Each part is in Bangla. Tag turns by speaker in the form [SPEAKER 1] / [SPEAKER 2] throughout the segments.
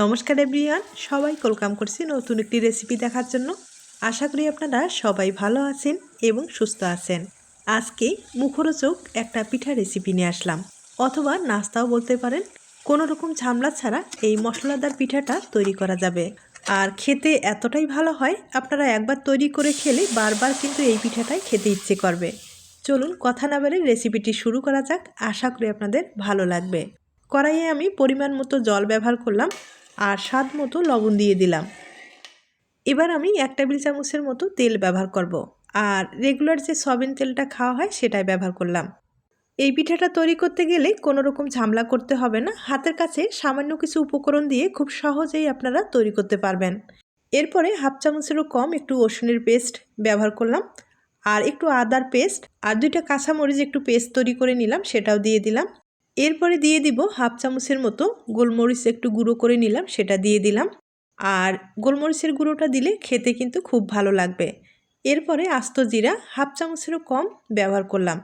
[SPEAKER 1] নমস্কার এভরিয়ান সবাই কলকাম করছি নতুন একটি রেসিপি দেখার জন্য। আশা করি আপনারা সবাই ভালো আছেন এবং সুস্থ আছেন। আজকে মুখরোচক একটা পিঠা রেসিপি নিয়ে আসলাম। অথবা নাস্তাও বলতে পারেন কোনো রকম ঝামলা ছাড়া এই মশলাদার পিঠাটা তৈরি করা যাবে। আর খেতে এতটাই ভালো হয়, আপনারা একবার তৈরি করে খেলে বারবার কিন্তু এই পিঠাটাই খেতে ইচ্ছে করবে। চলুন কথা না বেড়ে রেসিপিটি শুরু করা যাক, আশা করি আপনাদের ভালো লাগবে। কড়াইয়ে আমি পরিমাণ মতো জল ব্যবহার করলাম। আর স্বাদ মতো লবণ দিয়ে দিলাম। এবার আমি এক টেবিল চামচের মতো তেল ব্যবহার করব। আর রেগুলার যে সয়াবিন তেলটা খাওয়া হয় সেটাই ব্যবহার করলাম। এই পিঠাটা তৈরি করতে গেলে কোনো রকম ঝামলা করতে হবে না। হাতের কাছে সামান্য কিছু উপকরণ দিয়ে খুব সহজেই আপনারা তৈরি করতে পারবেন। এরপরে হাফ চামচেরও কম একটু রসুনের পেস্ট ব্যবহার করলাম আর একটু আদার পেস্ট আর দুইটা কাঁচামরিচ একটু পেস্ট তৈরি করে নিলাম সেটাও দিয়ে দিলাম। এরপরে দিয়ে দিব হাফ চামচের মতো গোলমরিচ একটু গুঁড়ো করে নিলাম, সেটা দিয়ে দিলাম। আর গোলমরিচের গুঁড়োটা দিলে খেতে কিন্তু খুব ভালো লাগবে। এরপরে আস্ত জিরা হাফ চামচেরও কম ব্যবহার করলাম।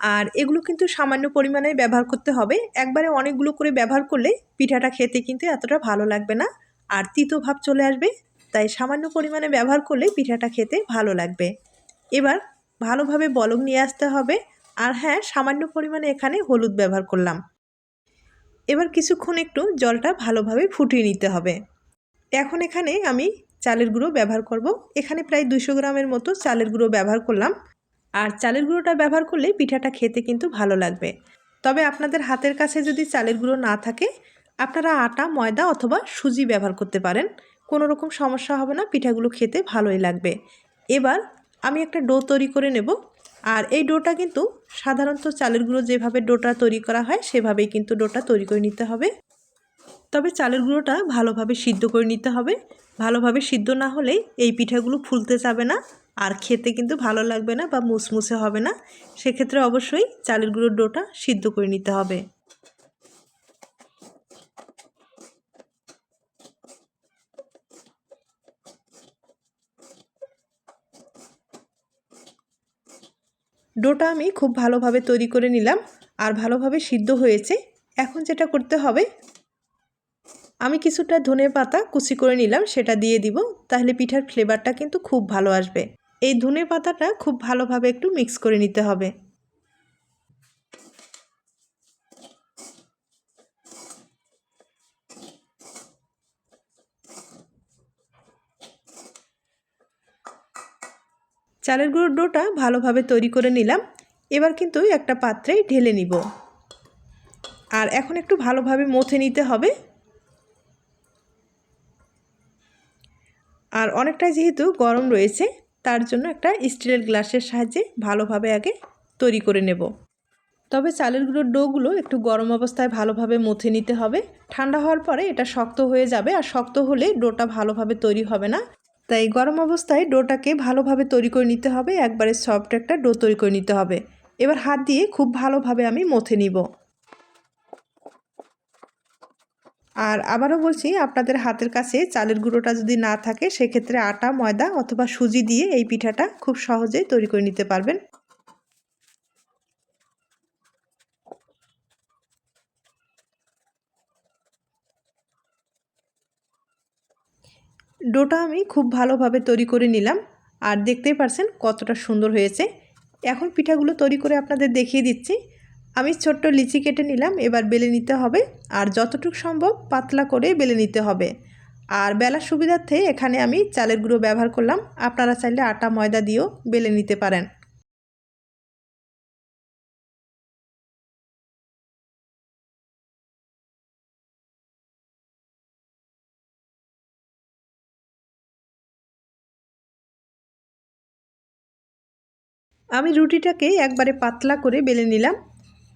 [SPEAKER 1] আর এগুলো কিন্তু সামান্য পরিমাণে ব্যবহার করতে হবে। একবারে অনেকগুলো করে ব্যবহার করলে পিঠাটা খেতে কিন্তু এতটা ভালো লাগবে না। আর তিতো ভাব চলে আসবে, তাই সামান্য পরিমাণে ব্যবহার করলে পিঠাটা খেতে ভালো লাগবে। এবার ভালোভাবে বলক নিয়ে আসতে হবে। আর হ্যাঁ সামান্য পরিমাণে এখানে হলুদ ব্যবহার করলাম। এবার কিছুক্ষণ একটু জলটা ভালোভাবে ফুটিয়ে নিতে হবে। এখন এখানে আমি চালের গুঁড়ো ব্যবহার করব। এখানে প্রায় দুশো গ্রামের মতো চালের গুঁড়ো ব্যবহার করলাম। আর চালের গুঁড়োটা ব্যবহার করলে পিঠাটা খেতে কিন্তু ভালো লাগবে। তবে আপনাদের হাতের কাছে যদি চালের গুঁড়ো না থাকে, আপনারা আটা, ময়দা অথবা সুজি ব্যবহার করতে পারেন। কোনো রকম সমস্যা হবে না, পিঠাগুলো খেতে ভালোই লাগবে। এবার আমি একটা ডো তৈরি করে নেব। আর এই ডোটা কিন্তু সাধারণত চালের গুঁড়ো যেভাবে ডোটা তৈরি করা হয়, সেভাবেই কিন্তু ডোটা তৈরি করে নিতে হবে। তবে চালের গুঁড়োটা ভালোভাবে সিদ্ধ করে নিতে হবে। ভালোভাবে সিদ্ধ না হলে এই পিঠাগুলো ফুলতে যাবে না আর খেতে কিন্তু ভালো লাগবে না বা মুসমুসে হবে না। সেক্ষেত্রে অবশ্যই চালের গুঁড়োর ডোটা সিদ্ধ করে নিতে হবে। ডোটা আমি খুব ভালোভাবে তৈরি করে নিলাম আর ভালোভাবে সিদ্ধ হয়েছে। এখন যেটা করতে হবে, আমি কিছুটা ধনে পাতা কুচি করে নিলাম, সেটা দিয়ে দিব। তাহলে পিঠার ফ্লেভারটা কিন্তু খুব ভালো আসবে। এই ধনে পাতাটা খুব ভালোভাবে একটু মিক্স করে নিতে হবে। চালের গুঁড়োর ডোটা ভালোভাবে তৈরি করে নিলাম। এবার কিন্তু একটা পাত্রে ঢেলে নিব। আর এখন একটু ভালোভাবে মথে নিতে হবে। আর অনেকটাই যেহেতু গরম রয়েছে, তার জন্য একটা স্টিলের গ্লাসের সাহায্যে ভালোভাবে আগে তৈরি করে নেব। তবে চালের গুঁড়োর ডোগুলো একটু গরম অবস্থায় ভালোভাবে মথে নিতে হবে। ঠান্ডা হওয়ার পরে এটা শক্ত হয়ে যাবে, আর শক্ত হলে ডোটা ভালোভাবে তৈরি হবে না। তাই গরম অবস্থায় ডোটাকে ভালোভাবে তৈরি করে নিতে হবে, একবারে সফট একটা ডো তৈরি করে নিতে হবে। এবার হাত দিয়ে খুব ভালোভাবে আমি মথে নিব। আর আবারও বলছি, আপনাদের হাতের কাছে চালের গুঁড়োটা যদি না থাকে, সেক্ষেত্রে আটা, ময়দা অথবা সুজি দিয়ে এই পিঠাটা খুব সহজেই তৈরি করে নিতে পারবেন। ডোটা আমি খুব ভালোভাবে তৈরি করে নিলাম। আর দেখতেই পারছেন কতটা সুন্দর হয়েছে। এখন পিঠাগুলো তৈরি করে আপনাদের দেখিয়ে দিচ্ছি। আমি ছোট্ট লিচি কেটে নিলাম, এবার বেলে নিতে হবে। আর যতটুকু সম্ভব পাতলা করে বেলে নিতে হবে। আর বেলার সুবিধার্থে এখানে আমি চালের গুঁড়ো ব্যবহার করলাম। আপনারা চাইলে আটা, ময়দা দিয়েও বেলে নিতে পারেন। আমি রুটিটাকে একবারে পাতলা করে বেলে নিলাম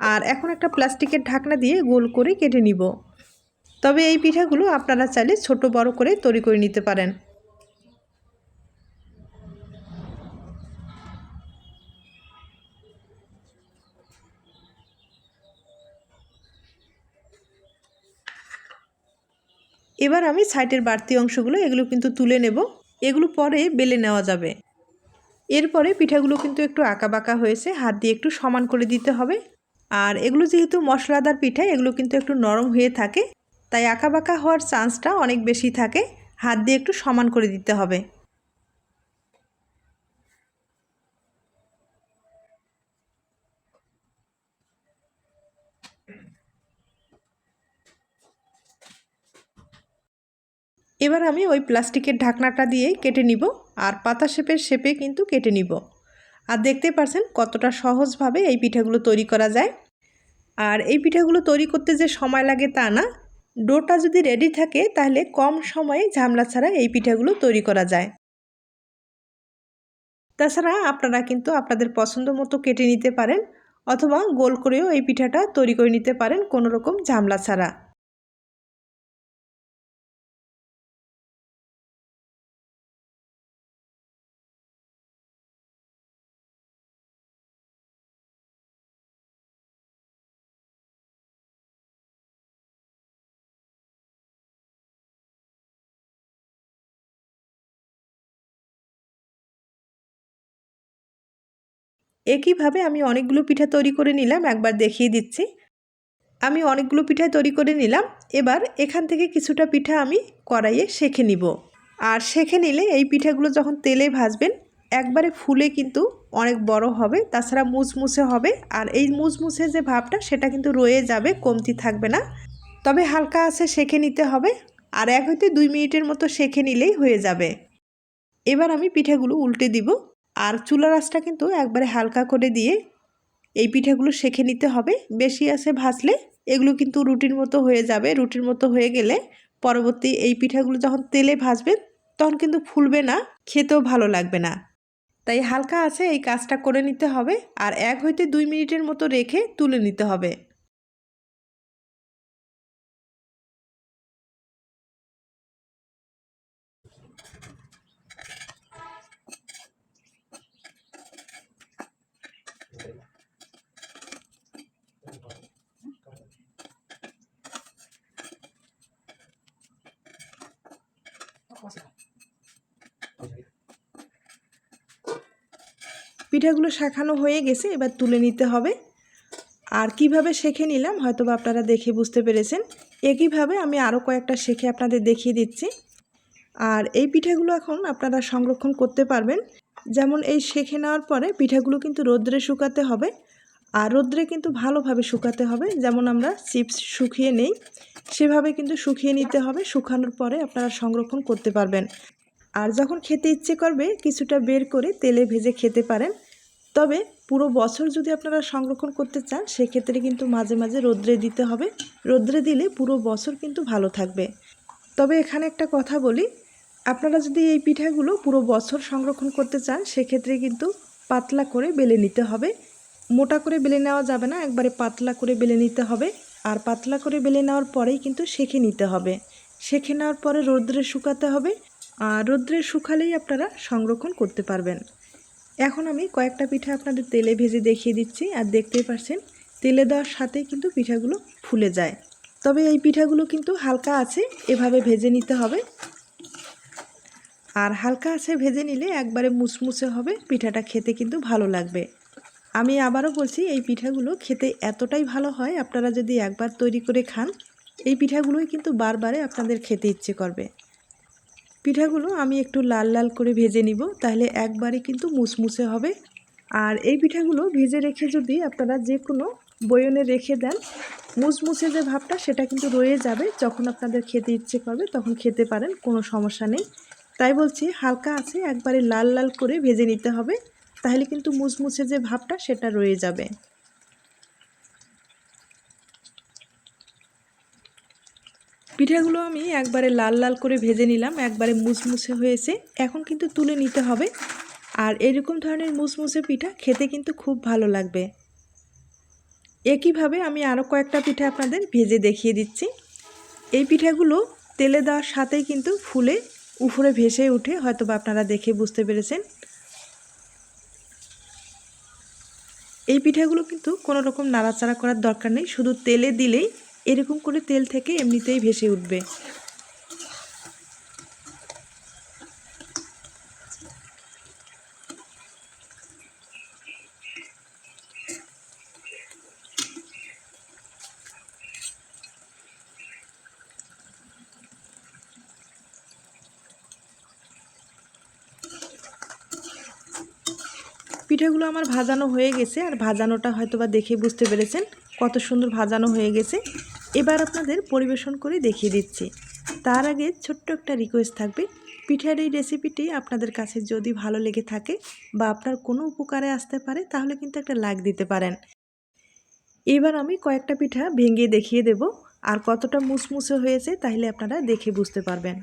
[SPEAKER 1] আর এখন একটা প্লাস্টিকের ঢাকনা দিয়ে গোল করে কেটে নিব। তবে এই পিঠাগুলো আপনারা চাইলে ছোট বড় করে তৈরি করে নিতে পারেন। এবার আমি সাইটের বাড়তি অংশগুলো এগুলো কিন্তু তুলে নেব। এগুলো পরে বেলে নেওয়া যাবে। এরপরে পিঠাগুলো কিন্তু একটু আঁকা বাঁকা হয়েছে, হাত দিয়ে একটু সমান করে দিতে হবে। আর এগুলো যেহেতু মশলাদার পিঠা, এগুলো কিন্তু একটু নরম হয়ে থাকে, তাই আঁকা বাঁকা হওয়ার চান্সটা অনেক বেশি থাকে, হাত দিয়ে একটু সমান করে দিতে হবে। এবার আমি ওই প্লাস্টিকের ঢাকনাটা দিয়েই কেটে নিব, আর পাতা শেপের শেপে কিন্তু কেটে নিব। আর দেখতে পারছেন কতটা সহজভাবে এই পিঠাগুলো তৈরি করা যায়। আর এই পিঠাগুলো তৈরি করতে যে সময় লাগে তা না, ডোটা যদি রেডি থাকে তাহলে কম সময়ে ঝামলা ছাড়া এই পিঠাগুলো তৈরি করা যায়। তাছাড়া আপনারা কিন্তু আপনাদের পছন্দ মতো কেটে নিতে পারেন, অথবা গোল করেও এই পিঠাটা তৈরি করে নিতে পারেন কোনো রকম ঝামলা ছাড়া। একইভাবে আমি অনেকগুলো পিঠা তৈরি করে নিলাম, একবার দেখিয়ে দিচ্ছি। আমি অনেকগুলো পিঠা তৈরি করে নিলাম, এবার এখান থেকে কিছুটা পিঠা আমি কড়াইয়ে শেখে নিব। আর শেখে নিলে এই পিঠাগুলো যখন তেলে ভাজবেন, একবারে ফুলে কিন্তু অনেক বড় হবে, তাছাড়া মুচমুচে হবে, আর এই মুচমুচে যে ভাবটা সেটা কিন্তু রয়ে যাবে, কমতি থাকবে না। তবে হালকা আছে শেখে নিতে হবে, আর এক হইতে দুই মিনিটের মতো শেখে নিলেই হয়ে যাবে। এবার আমি পিঠাগুলো উল্টে দিব। আর চুলা রাসটা কিন্তু একবারে হালকা করে দিয়ে এই পিঠাগুলো শেখে নিতে হবে। বেশি আছে ভাজলে এগুলো কিন্তু রুটির মতো হয়ে যাবে। রুটির মতো হয়ে গেলে পরবর্তী এই পিঠাগুলো যখন তেলে ভাজবেন, তখন কিন্তু ফুলবে না, খেতেও ভালো লাগবে না। তাই হালকা আছে এই কাজটা করে নিতে হবে আর এক হইতে দুই মিনিটের মতো রেখে তুলে নিতে হবে। পিঠাগুলো শাখানো হয়ে গেছে, এবার তুলে নিতে হবে। আর কীভাবে শেখে নিলাম হয়তো বা আপনারা দেখে বুঝতে পেরেছেন। একইভাবে আমি আরও কয়েকটা শেখে আপনাদের দেখিয়ে দিচ্ছি। আর এই পিঠাগুলো এখন আপনারা সংরক্ষণ করতে পারবেন। যেমন এই শেখে নেওয়ার পরে পিঠাগুলো কিন্তু রোদ্রে শুকাতে হবে। আর রোদ্রে কিন্তু ভালোভাবে শুকাতে হবে। যেমন আমরা চিপস শুকিয়ে নেই, সেভাবে কিন্তু শুকিয়ে নিতে হবে। শুকানোর পরে আপনারা সংরক্ষণ করতে পারবেন। আর যখন খেতে ইচ্ছে করবে, কিছুটা বের করে তেলে ভেজে খেতে পারেন। তবে পুরো বছর যদি আপনারা সংরক্ষণ করতে চান, সেক্ষেত্রে কিন্তু মাঝে মাঝে রোদ্রে দিতে হবে। রোদ্রে দিলে পুরো বছর কিন্তু ভালো থাকবে। তবে এখানে একটা কথা বলি, আপনারা যদি এই পিঠাগুলো পুরো বছর সংরক্ষণ করতে চান, সেক্ষেত্রে কিন্তু পাতলা করে বেলে নিতে হবে। মোটা করে বেলে নেওয়া যাবে না, একবারে পাতলা করে বেলে নিতে হবে। আর পাতলা করে বেলে নেওয়ার পরেই কিন্তু সেঁকে নিতে হবে। সেঁকে নেওয়ার পরে রোদ্রে শুকাতে হবে। রোদ্রে শুকালেই আপনারা সংরক্ষণ করতে পারবেন। এখন আমি কয়েকটা পিঠা আপনাদের তেলে ভেজে দেখিয়ে দিচ্ছি, আর দেখতেই পাচ্ছেন তেলে দেওয়ার সাথেই কিন্তু পিঠাগুলো ফুলে যায়। তবে এই পিঠাগুলো কিন্তু হালকা আছে, এভাবে ভেজে নিতে হবে। আর হালকা আছে ভেজে নিলে একবারে মুচমুচে হবে, পিঠাটা খেতে কিন্তু ভালো লাগবে। আমি আবারও বলছি, এই পিঠাগুলো খেতে এতটাই ভালো হয়, আপনারা যদি একবার তৈরি করে খান, এই পিঠাগুলোই কিন্তু বারবারে আপনাদের খেতে ইচ্ছে করবে। পিঠাগুলো আমি একটু লাল লাল করে ভেজে নিব, তাহলে একবারে কিন্তু মুসমুসে হবে। আর এই পিঠাগুলো ভেজে রেখে যদি আপনারা যে কোনো বয়নে রেখে দেন, মুসমুসে যে ভাবটা সেটা কিন্তু রয়ে যাবে। যখন আপনাদের খেতে ইচ্ছে করবে তখন খেতে পারেন, কোনো সমস্যা নেই। তাই বলছি হালকা আছে, একবারে লাল লাল করে ভেজে নিতে হবে, তাহলে কিন্তু মুসমুসে যে ভাবটা সেটা রয়ে যাবে। পিঠাগুলো আমি একবারে লাল লাল করে ভেজে নিলাম, একবারে মুসমুসে হয়েছে। এখন কিন্তু তুলে নিতে হবে। আর এরকম ধরনের মুসমুসে পিঠা খেতে কিন্তু খুব ভালো লাগবে। একইভাবে আমি আরও কয়েকটা পিঠা আপনাদের ভেজে দেখিয়ে দিচ্ছি। এই পিঠাগুলো তেলে দেওয়ার সাথেই কিন্তু ফুলে উপরে ভেসে উঠে হয়তো বা আপনারা দেখে বুঝতে পেরেছেন। এই পিঠাগুলো কিন্তু কোনো রকম নাড়াচাড়া করার দরকার নেই, শুধু তেলে দিলেই এরকম করে তেল থেকে এমনিতেই ভেসে উঠবে। পিঠাগুলো আমার ভাজানো হয়ে গেছে, আর ভাজানোটা হয়তো বা দেখে বুঝতে পেরেছেন কত সুন্দর ভাজানো হয়ে গেছে। এবার আপনাদের পরিবেশন করে দেখিয়ে দিচ্ছি। তার আগে ছোট্ট একটা রিকোয়েস্ট থাকবে। পিঠার এই রেসিপিটি আপনাদের কাছে যদি ভালো লেগে থাকে বা আপনার কোনো উপকারে আসতে পারে, তাহলে কিন্তু একটা লাইক দিতে পারেন। এবার আমি কয়েকটা পিঠা ভেঙে দেখিয়ে দেব। আর কতটা মুসমুসে হয়েছে তাহলে আপনারা দেখে বুঝতে পারবেন।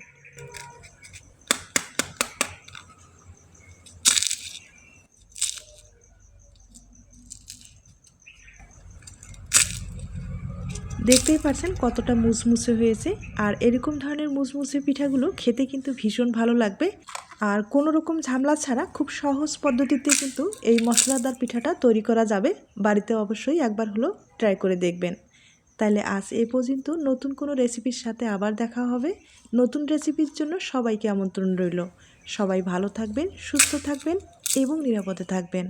[SPEAKER 1] দেখতেই পাচ্ছেন কতটা মুসমুসে হয়েছে। আর এরকম ধরনের মুসমুসে পিঠাগুলো খেতে কিন্তু ভীষণ ভালো লাগবে। আর কোনো রকম ঝামেলা ছাড়া খুব সহজ পদ্ধতিতে কিন্তু এই মশলাদার পিঠাটা তৈরি করা যাবে। বাড়িতে অবশ্যই একবার হলো ট্রাই করে দেখবেন। তাহলে আজ এ পর্যন্ত নতুন কোনো রেসিপির সাথে আবার দেখা হবে। নতুন রেসিপির জন্য সবাইকে আমন্ত্রণ রইল। সবাই ভালো থাকবেন, সুস্থ থাকবেন এবং নিরাপদে থাকবেন।